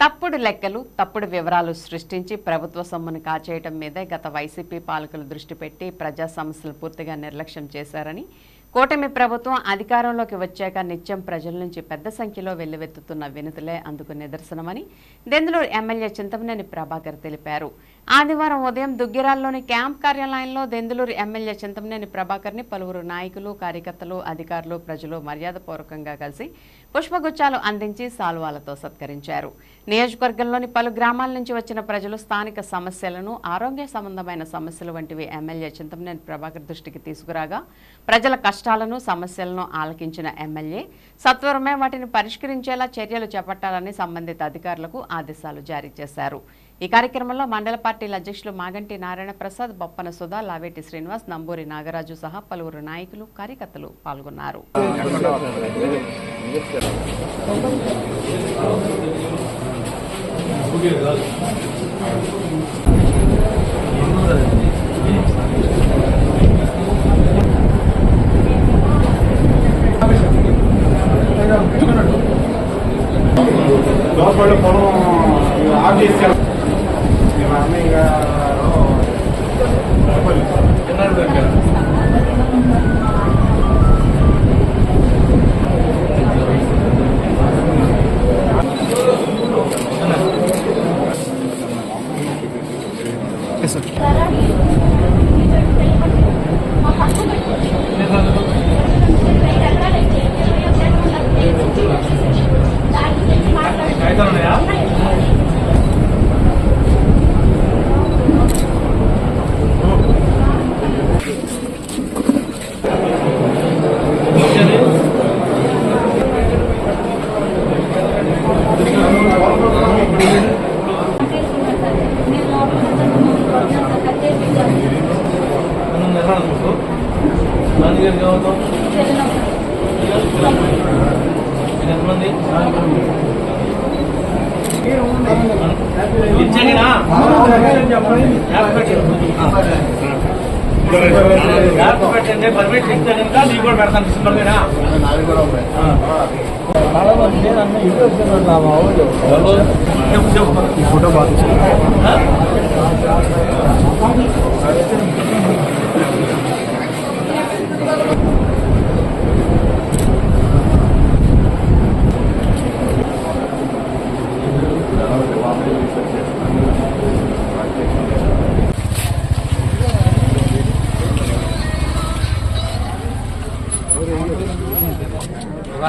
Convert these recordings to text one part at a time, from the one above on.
తప్పుడు లెక్కలు తప్పుడు వివరాలు సృష్టించి ప్రభుత్వ సొమ్మును కాచేయటం మీదే గత వైసీపీ పాలకులు దృష్టి పెట్టి ప్రజా సమస్యలు పూర్తిగా నిర్లక్ష్యం చేశారని కూటమి ప్రభుత్వం అధికారంలోకి వచ్చాక నిత్యం ప్రజల నుంచి పెద్ద సంఖ్యలో వెల్లువెత్తుతున్న వినతులే అందుకు నిదర్శనమని దెందులూరు ఎమ్మెల్యే చింతమనేని ప్రభాకర్ తెలిపారు. ఆదివారం ఉదయం దుగ్గిరాల్లోని క్యాంప్ కార్యాలయంలో దెందులూరు ఎమ్మెల్యే చింతమనేని ప్రభాకర్ని పలువురు నాయకులు కార్యకర్తలు అధికారులు ప్రజలు మర్యాదపూర్వకంగా కలిసి పుష్పగుచ్చాలు అందించి సాల్వాలతో సత్కరించారు. నియోజకవర్గంలోని పలు గ్రామాల నుంచి వచ్చిన ప్రజలు స్థానిక సమస్యలను ఆరోగ్య సంబంధమైన సమస్యలు వంటివి ఎమ్మెల్యే చింతమనేని ప్రభాకర్ దృష్టికి తీసుకురాగా ప్రజల కష్టాలను సమస్యలను ఆలకించిన ఎమ్మెల్యే సత్వరమే వాటిని పరిష్కరించేలా చర్యలు చేపట్టాలని సంబంధిత అధికారులకు ఆదేశాలు జారీ చేశారు. ఈ కార్యక్రమంలో మండల పార్టీల అధ్యక్షులు మాగంటి నారాయణ ప్రసాద్ బొప్పన సుధా లావేటి శ్రీనివాస్ నంబూరి నాగరాజు సహా పలువురు నాయకులు కార్యకర్తలు పాల్గొన్నారు. దోసపల్లి పొలం గారికి అవుతాం ఎంతమంది? ఇచ్చానా యాప్ పెట్టండి. పర్మిట్ ఇస్తే కనుక నీకు కూడా పెడతాను. డిసెంబర్లోనా చెప్పు చెప్పు. ఫోటో బాగా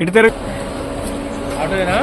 ఇడతారు ఆటోనా